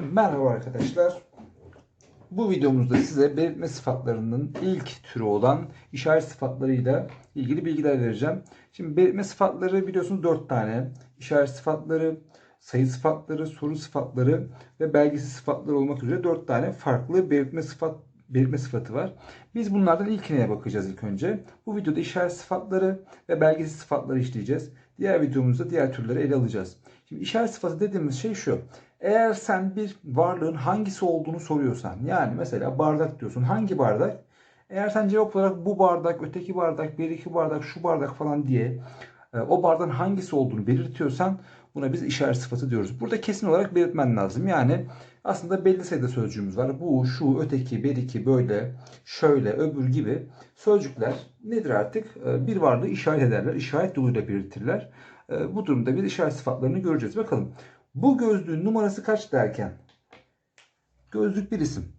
Merhaba arkadaşlar. Bu videomuzda size belirtme sıfatlarının ilk türü olan işaret sıfatlarıyla ilgili bilgiler vereceğim. Şimdi belirtme sıfatları biliyorsunuz 4 tane. İşaret sıfatları, sayı sıfatları, soru sıfatları ve belgesiz sıfatlar olmak üzere 4 tane farklı belirtme sıfat belirtme sıfatı var. Biz bunlardan ilkine bakacağız ilk önce. Bu videoda işaret sıfatları ve belgesiz sıfatları işleyeceğiz. Diğer videomuzda diğer türleri ele alacağız. Şimdi işaret sıfatı dediğimiz şey şu. Eğer sen bir varlığın hangisi olduğunu soruyorsan yani mesela bardak diyorsun. Hangi bardak? Eğer sen cevap olarak bu bardak, öteki bardak, bir iki bardak, şu bardak falan diye e, o bardağın hangisi olduğunu belirtiyorsan buna biz işaret sıfatı diyoruz. Burada kesin olarak belirtmen lazım. Yani aslında belli sayıda sözcüğümüz var. Bu, şu, öteki, bir iki, böyle, şöyle, öbür gibi sözcükler nedir artık? E, Bir varlığı işaret ederler. işaret yoluyla belirtirler. E, Bu durumda biz işaret sıfatlarını göreceğiz. Bakalım. Bu gözlüğün numarası kaç derken? Gözlük bir isim.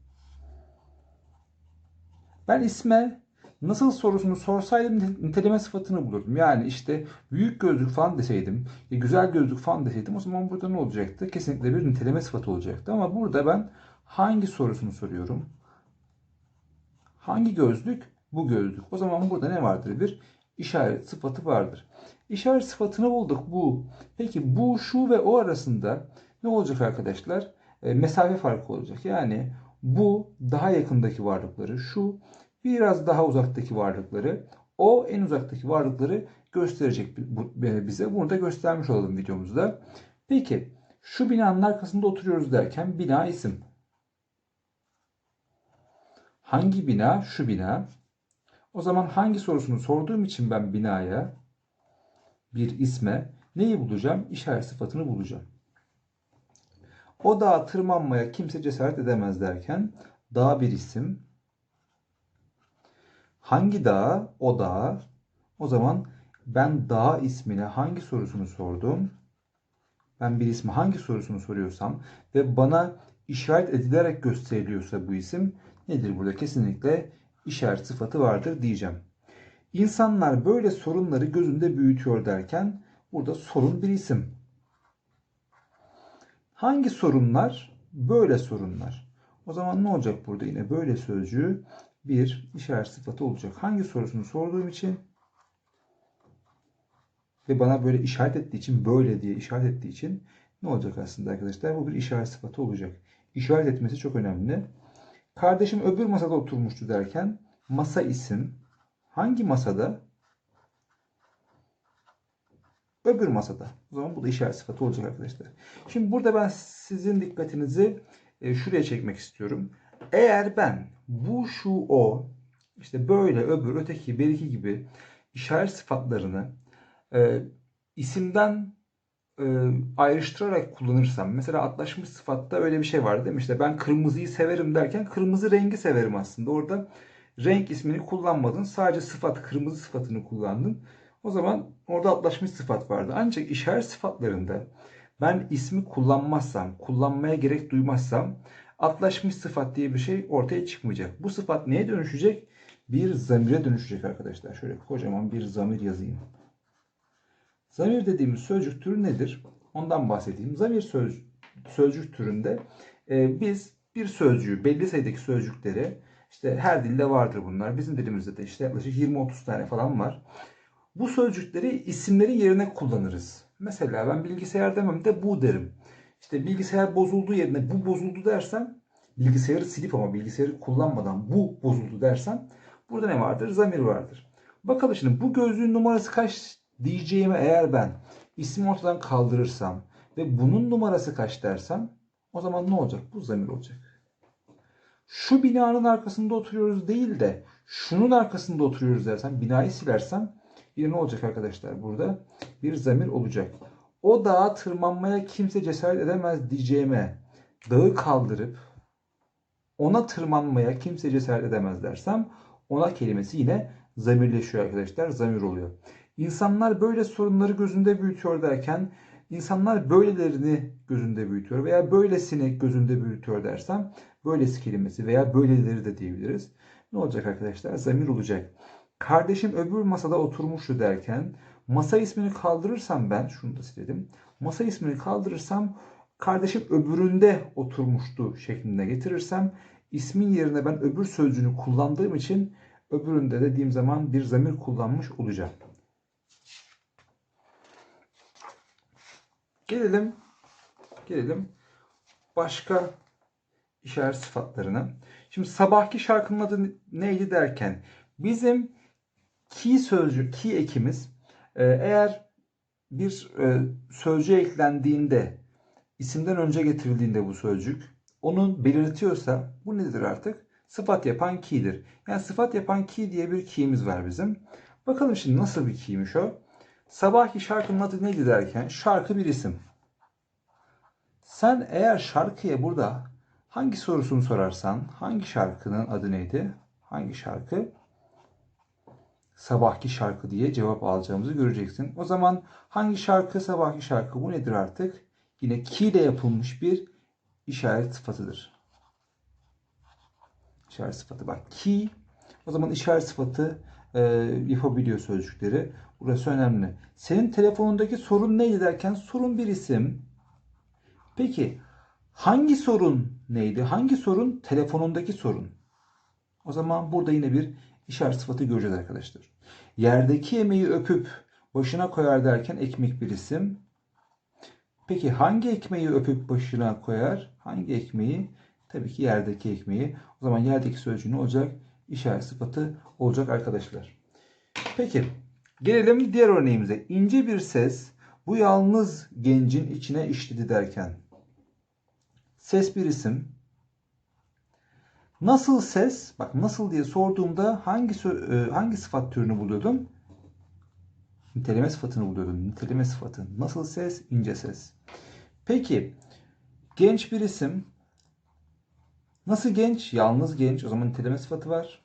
Ben isme nasıl sorusunu sorsaydım niteleme sıfatını bulurdum. Yani işte büyük gözlük falan deseydim, e, güzel gözlük falan deseydim o zaman burada ne olacaktı? Kesinlikle bir niteleme sıfatı olacaktı. Ama burada ben hangi sorusunu soruyorum? Hangi gözlük? Bu gözlük. O zaman burada ne vardır? Bir işaret sıfatı vardır. İşaret sıfatını bulduk bu. Peki bu, şu ve o arasında ne olacak arkadaşlar? E, mesafe farkı olacak. Yani bu daha yakındaki varlıkları, şu biraz daha uzaktaki varlıkları, o en uzaktaki varlıkları gösterecek e, bize. Bunu da göstermiş olalım videomuzda. Peki şu binanın arkasında oturuyoruz derken bina isim. Hangi bina? Şu bina. O zaman hangi sorusunu sorduğum için ben binaya bir isme neyi bulacağım? İşaret sıfatını bulacağım. O dağa tırmanmaya kimse cesaret edemez derken dağ bir isim. Hangi dağ? O dağ. O zaman ben dağ ismine hangi sorusunu sordum? Ben bir ismi hangi sorusunu soruyorsam ve bana işaret edilerek gösteriliyorsa bu isim nedir burada? Kesinlikle işaret sıfatı vardır diyeceğim. İnsanlar böyle sorunları gözünde büyütüyor derken burada sorun bir isim. Hangi sorunlar? Böyle sorunlar. O zaman ne olacak burada yine böyle sözcüğü bir işaret sıfatı olacak. Hangi sorusunu sorduğum için ve bana böyle işaret ettiği için böyle diye işaret ettiği için ne olacak aslında arkadaşlar? Bu bir işaret sıfatı olacak. İşaret etmesi çok önemli. Kardeşim öbür masada oturmuştu derken masa isim. Hangi masada? Öbür masada. O zaman bu da işaret sıfatı olacak arkadaşlar. Şimdi burada ben sizin dikkatinizi e, şuraya çekmek istiyorum. Eğer ben bu, şu, o, işte böyle, öbür, öteki, bir, iki gibi işaret sıfatlarını e, isimden e, ayrıştırarak kullanırsam mesela atlaşmış sıfatta öyle bir şey var değil mi? İşte ben kırmızıyı severim derken kırmızı rengi severim aslında. Orada renk ismini kullanmadın. Sadece sıfat, kırmızı sıfatını kullandın. O zaman orada atlaşmış sıfat vardı. Ancak işaret sıfatlarında ben ismi kullanmazsam, kullanmaya gerek duymazsam atlaşmış sıfat diye bir şey ortaya çıkmayacak. Bu sıfat neye dönüşecek? Bir zamire dönüşecek arkadaşlar. Şöyle kocaman bir zamir yazayım. Zamir dediğimiz sözcük türü nedir? Ondan bahsedeyim. Zamir söz, sözcük türünde e, biz bir sözcüğü, belli sayıdaki sözcükleri işte her dilde vardır bunlar. Bizim dilimizde de işte yaklaşık 20-30 tane falan var. Bu sözcükleri isimleri yerine kullanırız. Mesela ben bilgisayar demem de bu derim. İşte bilgisayar bozuldu yerine bu bozuldu dersem bilgisayarı silip ama bilgisayarı kullanmadan bu bozuldu dersem burada ne vardır? Zamir vardır. Bakalım şimdi bu gözlüğün numarası kaç diyeceğime eğer ben ismi ortadan kaldırırsam ve bunun numarası kaç dersem o zaman ne olacak? Bu zamir olacak. Şu binanın arkasında oturuyoruz değil de şunun arkasında oturuyoruz dersem binayı silersem yine ne olacak arkadaşlar burada? Bir zamir olacak. O dağa tırmanmaya kimse cesaret edemez diyeceğime dağı kaldırıp ona tırmanmaya kimse cesaret edemez dersem ona kelimesi yine zamirleşiyor arkadaşlar. Zamir oluyor. İnsanlar böyle sorunları gözünde büyütüyor derken insanlar böylelerini gözünde büyütüyor veya böylesini gözünde büyütüyor dersem böylesi kelimesi veya böyleleri de diyebiliriz. Ne olacak arkadaşlar? Zamir olacak. Kardeşim öbür masada oturmuştu derken masa ismini kaldırırsam ben şunu da siledim. Masa ismini kaldırırsam kardeşim öbüründe oturmuştu şeklinde getirirsem ismin yerine ben öbür sözcüğünü kullandığım için öbüründe dediğim zaman bir zamir kullanmış olacağım. Gelelim gelelim başka işaret sıfatlarına. Şimdi sabahki şarkının adı neydi derken bizim ki sözcük, ki ekimiz e, eğer bir e, sözcüğe eklendiğinde isimden önce getirildiğinde bu sözcük onu belirtiyorsa bu nedir artık? Sıfat yapan ki'dir. Yani sıfat yapan ki diye bir ki'miz var bizim. Bakalım şimdi nasıl bir ki'ymiş o? Sabahki şarkının adı neydi derken şarkı bir isim. Sen eğer şarkıya burada hangi sorusunu sorarsan hangi şarkının adı neydi? Hangi şarkı? Sabahki şarkı diye cevap alacağımızı göreceksin. O zaman hangi şarkı sabahki şarkı bu nedir artık? Yine ki ile yapılmış bir işaret sıfatıdır. İşaret sıfatı bak ki o zaman işaret sıfatı e, yapabiliyor sözcükleri. Burası önemli. Senin telefonundaki sorun neydi derken sorun bir isim. Peki hangi sorun neydi? Hangi sorun? Telefonundaki sorun. O zaman burada yine bir işaret sıfatı göreceğiz arkadaşlar. Yerdeki yemeği öpüp başına koyar derken ekmek bir isim. Peki hangi ekmeği öpüp başına koyar? Hangi ekmeği? Tabii ki yerdeki ekmeği. O zaman yerdeki sözcüğü ne olacak? İşaret sıfatı olacak arkadaşlar. Peki gelelim diğer örneğimize. İnce bir ses bu yalnız gencin içine işledi derken. Ses bir isim. Nasıl ses? Bak nasıl diye sorduğumda hangi e, hangi sıfat türünü buluyordum? Niteleme sıfatını buluyordum. Niteleme sıfatı. Nasıl ses? İnce ses. Peki genç bir isim. Nasıl genç? Yalnız genç. O zaman niteleme sıfatı var.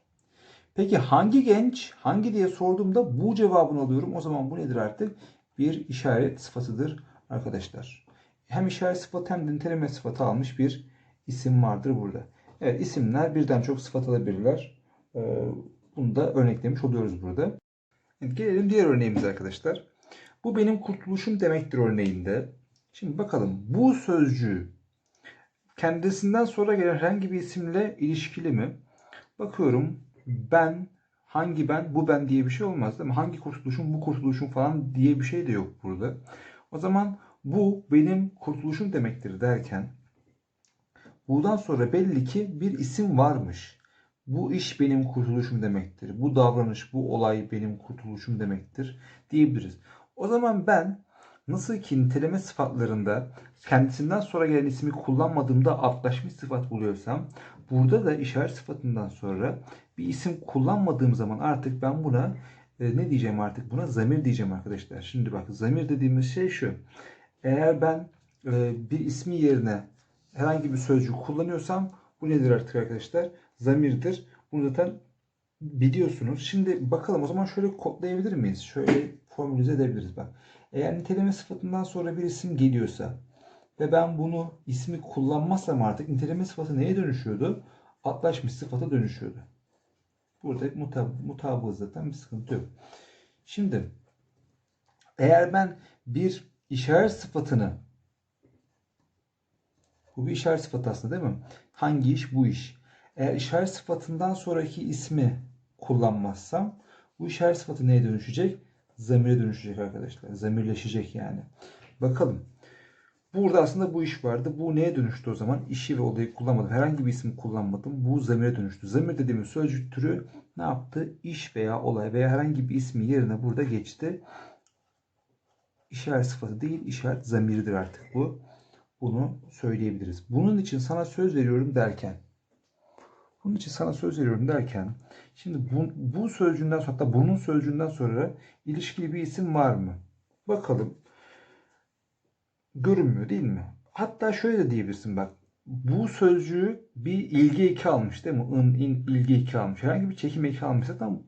Peki hangi genç? Hangi diye sorduğumda bu cevabını alıyorum. O zaman bu nedir artık? Bir işaret sıfatıdır arkadaşlar. Hem işaret sıfatı hem de niteleme sıfatı almış bir isim vardır burada. Evet isimler birden çok sıfat alabilirler. Ee, bunu da örneklemiş oluyoruz burada. Gelelim diğer örneğimize arkadaşlar. Bu benim kurtuluşum demektir örneğinde. Şimdi bakalım bu sözcüğü kendisinden sonra gelen herhangi bir isimle ilişkili mi? Bakıyorum ben, hangi ben, bu ben diye bir şey olmaz değil mi? Hangi kurtuluşum, bu kurtuluşum falan diye bir şey de yok burada. O zaman bu benim kurtuluşum demektir derken Buradan sonra belli ki bir isim varmış. Bu iş benim kurtuluşum demektir. Bu davranış, bu olay benim kurtuluşum demektir diyebiliriz. O zaman ben nasıl ki niteleme sıfatlarında kendisinden sonra gelen ismi kullanmadığımda altlaşmış sıfat buluyorsam burada da işaret sıfatından sonra bir isim kullanmadığım zaman artık ben buna e, ne diyeceğim artık buna zamir diyeceğim arkadaşlar. Şimdi bak zamir dediğimiz şey şu. Eğer ben e, bir ismi yerine herhangi bir sözcük kullanıyorsam bu nedir artık arkadaşlar? Zamirdir. Bunu zaten biliyorsunuz. Şimdi bakalım o zaman şöyle kodlayabilir miyiz? Şöyle formülize edebiliriz bak. Eğer niteleme sıfatından sonra bir isim geliyorsa ve ben bunu ismi kullanmazsam artık niteleme sıfatı neye dönüşüyordu? Atlaşmış sıfata dönüşüyordu. Burada mutab mutabık zaten bir sıkıntı yok. Şimdi eğer ben bir işaret sıfatını bu bir işaret sıfatı aslında değil mi? Hangi iş? Bu iş. Eğer işaret sıfatından sonraki ismi kullanmazsam bu işaret sıfatı neye dönüşecek? Zamire dönüşecek arkadaşlar. Zamirleşecek yani. Bakalım. Burada aslında bu iş vardı. Bu neye dönüştü o zaman? İşi ve olayı kullanmadım. Herhangi bir isim kullanmadım. Bu zamire dönüştü. Zamir dediğimiz sözcük türü ne yaptı? İş veya olay veya herhangi bir ismi yerine burada geçti. İşaret sıfatı değil, işaret zamiridir artık bu bunu söyleyebiliriz. Bunun için sana söz veriyorum derken bunun için sana söz veriyorum derken şimdi bu, bu sözcüğünden sonra hatta bunun sözcüğünden sonra ilişkili bir isim var mı? Bakalım. Görünmüyor değil mi? Hatta şöyle de diyebilirsin bak. Bu sözcüğü bir ilgi eki almış değil mi? In, in, ilgi eki almış. Herhangi bir çekim eki almış. Zaten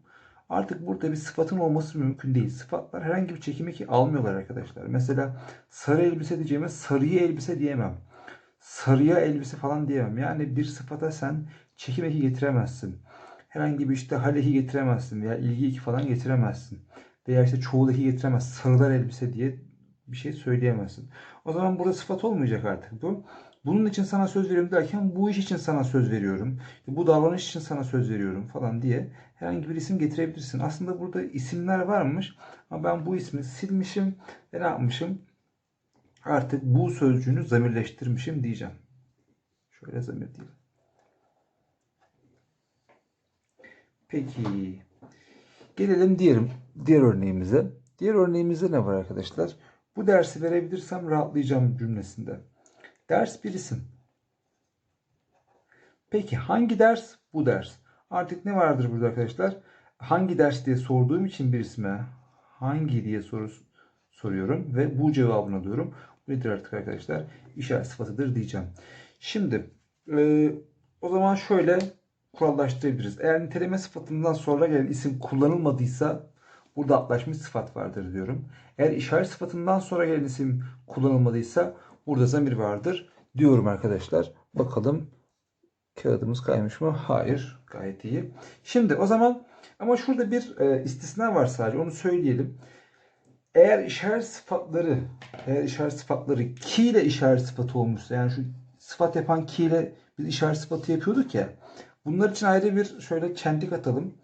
Artık burada bir sıfatın olması mümkün değil. Sıfatlar herhangi bir çekim eki almıyorlar arkadaşlar. Mesela sarı elbise diyeceğime sarıya elbise diyemem. Sarıya elbise falan diyemem. Yani bir sıfata sen çekim eki getiremezsin. Herhangi bir işte hal getiremezsin veya ilgi eki falan getiremezsin. Veya işte çoğul eki getiremez. Sarılar elbise diye bir şey söyleyemezsin. O zaman burada sıfat olmayacak artık bu. Bunun için sana söz veriyorum derken bu iş için sana söz veriyorum. Bu davranış için sana söz veriyorum falan diye herhangi bir isim getirebilirsin. Aslında burada isimler varmış ama ben bu ismi silmişim ve ne yapmışım? Artık bu sözcüğünü zamirleştirmişim diyeceğim. Şöyle zamir diyelim. Peki. Gelelim diyelim diğer örneğimize. Diğer örneğimizde ne var arkadaşlar? Bu dersi verebilirsem rahatlayacağım cümlesinde. Ders bir isim. Peki hangi ders? Bu ders. Artık ne vardır burada arkadaşlar? Hangi ders diye sorduğum için bir isme hangi diye soru soruyorum ve bu cevabını alıyorum. Bu nedir artık arkadaşlar? İşaret sıfatıdır diyeceğim. Şimdi e, o zaman şöyle kurallaştırabiliriz. Eğer niteleme sıfatından sonra gelen isim kullanılmadıysa burada atlaşmış sıfat vardır diyorum. Eğer işaret sıfatından sonra gelen isim kullanılmadıysa burada zamir vardır diyorum arkadaşlar. Bakalım kağıdımız kaymış mı? Hayır. Gayet iyi. Şimdi o zaman ama şurada bir e, istisna var sadece onu söyleyelim. Eğer işaret sıfatları eğer işaret sıfatları ki ile işaret sıfatı olmuşsa yani şu sıfat yapan ki ile biz işaret sıfatı yapıyorduk ya. Bunlar için ayrı bir şöyle çentik atalım.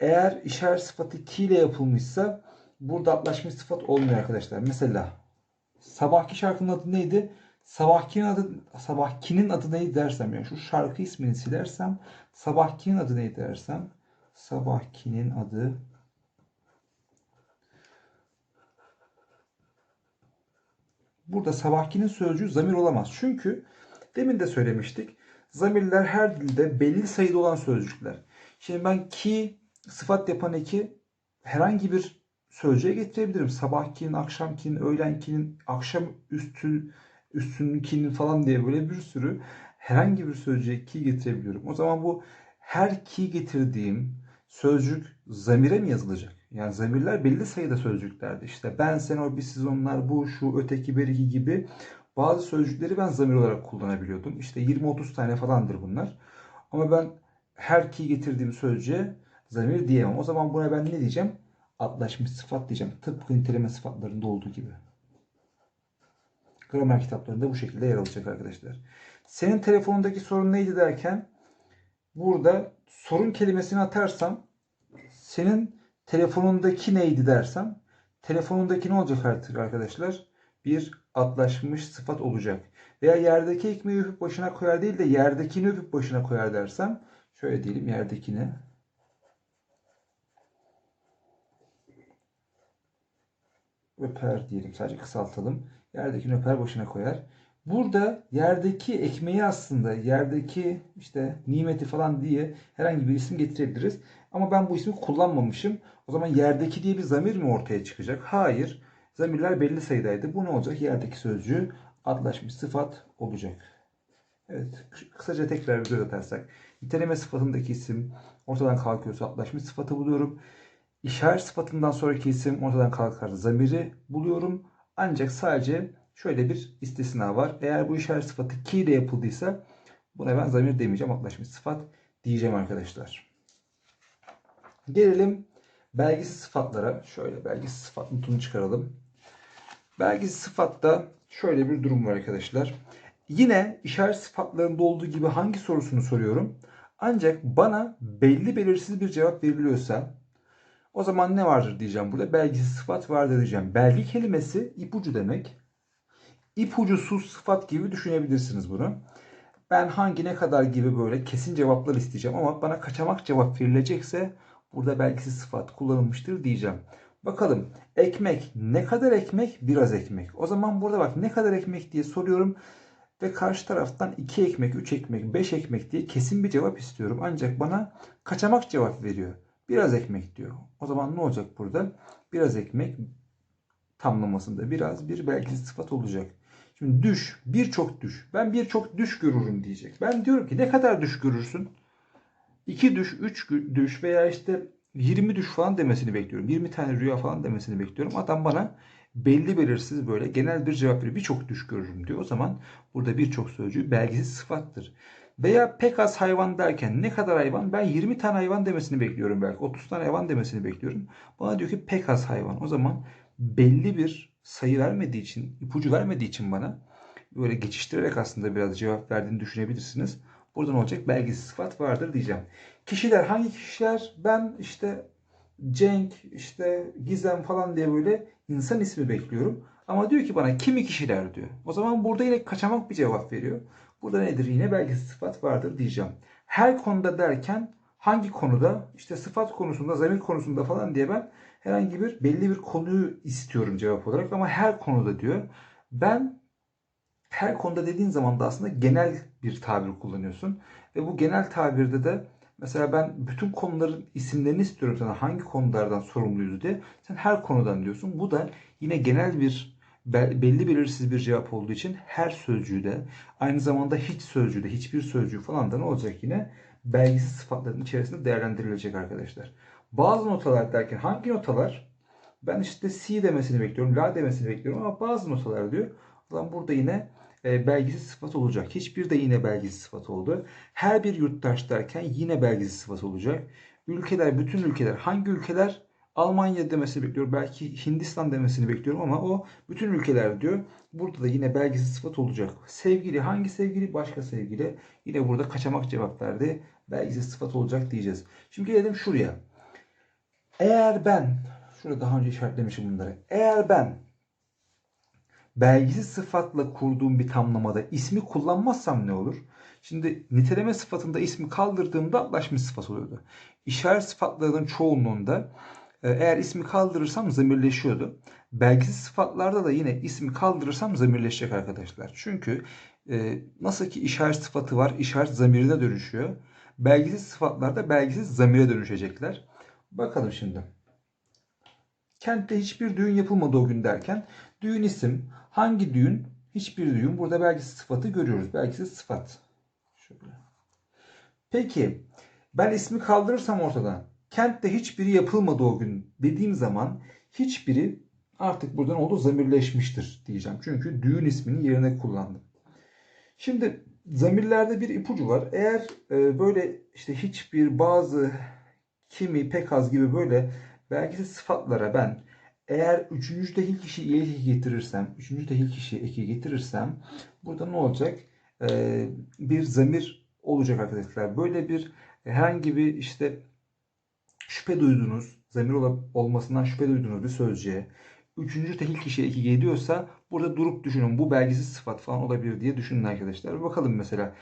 Eğer işaret sıfatı ki ile yapılmışsa burada atlaşmış sıfat olmuyor arkadaşlar. Mesela sabahki şarkının adı neydi? Sabahkinin adı Sabahkinin adı neydi dersem yani şu şarkı ismini silersem Sabahkinin adı neydi dersem Sabahkinin adı Burada sabahkinin sözcüğü zamir olamaz. Çünkü demin de söylemiştik. Zamirler her dilde belli sayıda olan sözcükler. Şimdi ben ki sıfat yapan eki herhangi bir sözcüğe getirebilirim. Sabahkinin, akşamkinin, öğlenkinin, akşam üstü üstünkinin falan diye böyle bir sürü herhangi bir sözcüğe ki getirebiliyorum. O zaman bu her ki getirdiğim sözcük zamire mi yazılacak? Yani zamirler belli sayıda sözcüklerdi. İşte ben, sen, o, biz, siz, onlar, bu, şu, öteki, beriki gibi bazı sözcükleri ben zamir olarak kullanabiliyordum. İşte 20-30 tane falandır bunlar. Ama ben her ki getirdiğim sözcüğe zamir diyemem. O zaman buna ben ne diyeceğim? Atlaşmış sıfat diyeceğim. Tıpkı niteleme sıfatlarında olduğu gibi. Gramer kitaplarında bu şekilde yer alacak arkadaşlar. Senin telefonundaki sorun neydi derken burada sorun kelimesini atarsam senin telefonundaki neydi dersem telefonundaki ne olacak artık arkadaşlar? Bir atlaşmış sıfat olacak. Veya yerdeki ekmeği öpüp başına koyar değil de yerdekini öpüp başına koyar dersem şöyle diyelim yerdekini öper diyelim. Sadece kısaltalım. Yerdekini öper başına koyar. Burada yerdeki ekmeği aslında yerdeki işte nimeti falan diye herhangi bir isim getirebiliriz. Ama ben bu ismi kullanmamışım. O zaman yerdeki diye bir zamir mi ortaya çıkacak? Hayır. Zamirler belli sayıdaydı. Bu ne olacak? Yerdeki sözcüğü adlaşmış sıfat olacak. Evet. Kısaca tekrar bir göz atarsak. Niteleme sıfatındaki isim ortadan kalkıyorsa adlaşmış sıfatı buluyorum. İşaret sıfatından sonraki isim ortadan kalkar zamiri buluyorum. Ancak sadece şöyle bir istisna var. Eğer bu işaret sıfatı ki ile yapıldıysa buna ben zamir demeyeceğim. Atlaşmış sıfat diyeceğim arkadaşlar. Gelelim belgisiz sıfatlara. Şöyle belgisiz sıfat notunu çıkaralım. Belgisiz sıfatta şöyle bir durum var arkadaşlar. Yine işaret sıfatlarında olduğu gibi hangi sorusunu soruyorum. Ancak bana belli belirsiz bir cevap veriliyorsa o zaman ne vardır diyeceğim burada. Belgisiz sıfat vardır diyeceğim. Belgi kelimesi ipucu demek. İpucusuz sıfat gibi düşünebilirsiniz bunu. Ben hangi ne kadar gibi böyle kesin cevaplar isteyeceğim ama bana kaçamak cevap verilecekse burada belgisiz sıfat kullanılmıştır diyeceğim. Bakalım ekmek ne kadar ekmek? Biraz ekmek. O zaman burada bak ne kadar ekmek diye soruyorum ve karşı taraftan 2 ekmek, 3 ekmek, 5 ekmek diye kesin bir cevap istiyorum. Ancak bana kaçamak cevap veriyor. Biraz ekmek diyor. O zaman ne olacak burada? Biraz ekmek tamlamasında biraz bir belki sıfat olacak. Şimdi düş, birçok düş. Ben birçok düş görürüm diyecek. Ben diyorum ki ne kadar düş görürsün? 2 düş, 3 düş veya işte 20 düş falan demesini bekliyorum. 20 tane rüya falan demesini bekliyorum. Adam bana belli belirsiz böyle genel bir cevap veriyor. Birçok düş görürüm diyor. O zaman burada birçok sözcüğü belgisiz sıfattır. Veya pek az hayvan derken ne kadar hayvan? Ben 20 tane hayvan demesini bekliyorum belki. 30 tane hayvan demesini bekliyorum. Bana diyor ki pek az hayvan. O zaman belli bir sayı vermediği için, ipucu vermediği için bana böyle geçiştirerek aslında biraz cevap verdiğini düşünebilirsiniz. Burada ne olacak? Belgesiz sıfat vardır diyeceğim. Kişiler hangi kişiler? Ben işte Cenk, işte Gizem falan diye böyle insan ismi bekliyorum. Ama diyor ki bana kimi kişiler diyor. O zaman burada yine kaçamak bir cevap veriyor. Burada nedir? Yine belgesiz sıfat vardır diyeceğim. Her konuda derken hangi konuda? İşte sıfat konusunda, zamir konusunda falan diye ben herhangi bir belli bir konuyu istiyorum cevap olarak ama her konuda diyor. Ben her konuda dediğin zaman da aslında genel bir tabir kullanıyorsun. Ve bu genel tabirde de mesela ben bütün konuların isimlerini istiyorum sana hangi konulardan sorumluyuz diye. Sen her konudan diyorsun. Bu da yine genel bir belli belirsiz bir cevap olduğu için her sözcüğü de aynı zamanda hiç sözcüğü de hiçbir sözcüğü falan da ne olacak yine belgisiz sıfatların içerisinde değerlendirilecek arkadaşlar. Bazı notalar derken hangi notalar? Ben işte C demesini bekliyorum, La demesini bekliyorum ama bazı notalar diyor. O zaman burada yine e, belgisiz sıfat olacak. Hiçbir de yine belgisiz sıfat oldu. Her bir yurttaş derken yine belgisiz sıfat olacak. Ülkeler, bütün ülkeler. Hangi ülkeler? Almanya demesini bekliyorum. Belki Hindistan demesini bekliyorum ama o bütün ülkeler diyor. Burada da yine belgisiz sıfat olacak. Sevgili hangi sevgili? Başka sevgili. Yine burada kaçamak cevap verdi. Belgisiz sıfat olacak diyeceğiz. Şimdi gelelim şuraya. Eğer ben, şurada daha önce işaretlemişim bunları. Eğer ben belgisiz sıfatla kurduğum bir tamlamada ismi kullanmazsam ne olur? Şimdi niteleme sıfatında ismi kaldırdığımda atlaşmış sıfat oluyordu. İşaret sıfatlarının çoğunluğunda eğer ismi kaldırırsam zamirleşiyordu. Belgisiz sıfatlarda da yine ismi kaldırırsam zamirleşecek arkadaşlar. Çünkü e, nasıl ki işaret sıfatı var, işaret zamirine dönüşüyor. Belgisiz sıfatlarda belgisiz zamire dönüşecekler. Bakalım şimdi. Kentte hiçbir düğün yapılmadı o gün derken düğün isim hangi düğün hiçbir düğün burada belgisiz sıfatı görüyoruz. Belgisiz sıfat. Şöyle. Peki ben ismi kaldırırsam ortadan kentte hiçbiri yapılmadı o gün dediğim zaman hiçbiri artık buradan oldu zamirleşmiştir diyeceğim. Çünkü düğün ismini yerine kullandım. Şimdi zamirlerde bir ipucu var. Eğer e, böyle işte hiçbir, bazı, kimi, pek az gibi böyle belki sıfatlara ben eğer üçüncü tehil kişi eki getirirsem, üçüncü tehil kişi eki getirirsem burada ne olacak? Ee, bir zamir olacak arkadaşlar. Böyle bir herhangi bir işte şüphe duyduğunuz, zamir olmasından şüphe duyduğunuz bir sözcüğe üçüncü tehil kişi eki geliyorsa burada durup düşünün. Bu belgisiz sıfat falan olabilir diye düşünün arkadaşlar. Bakalım mesela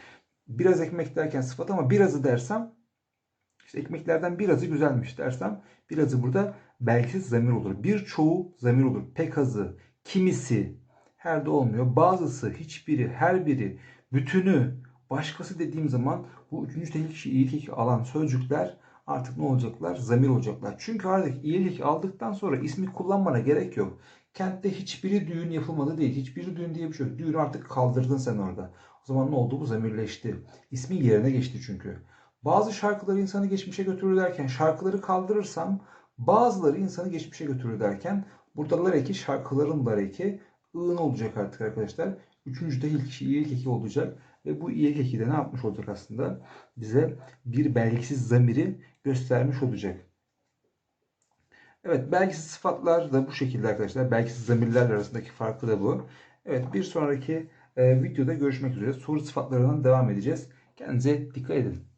biraz ekmek derken sıfat ama birazı dersem işte ekmeklerden birazı güzelmiş dersem birazı burada belgisiz zamir olur. Birçoğu zamir olur. Pek azı, kimisi her de olmuyor. Bazısı, hiçbiri, her biri, bütünü, başkası dediğim zaman bu üçüncü tekil kişi iyilik alan sözcükler artık ne olacaklar? Zamir olacaklar. Çünkü artık iyilik aldıktan sonra ismi kullanmana gerek yok. Kentte hiçbiri düğün yapılmadı değil. Hiçbiri düğün diye bir şey yok. Düğünü artık kaldırdın sen orada. O zaman ne oldu? Bu zamirleşti. İsmi yerine geçti çünkü. Bazı şarkıları insanı geçmişe götürür derken şarkıları kaldırırsam bazıları insanı geçmişe götürür derken burada lar eki şarkıların lar eki ığın olacak artık arkadaşlar. Üçüncü de ilk ilk eki olacak. Ve bu ilk eki de ne yapmış olacak aslında? Bize bir belgisiz zamiri göstermiş olacak. Evet belgisiz sıfatlar da bu şekilde arkadaşlar. Belgisiz zamirler arasındaki farkı da bu. Evet bir sonraki e, videoda görüşmek üzere. Soru sıfatlarından devam edeceğiz. Kendinize dikkat edin.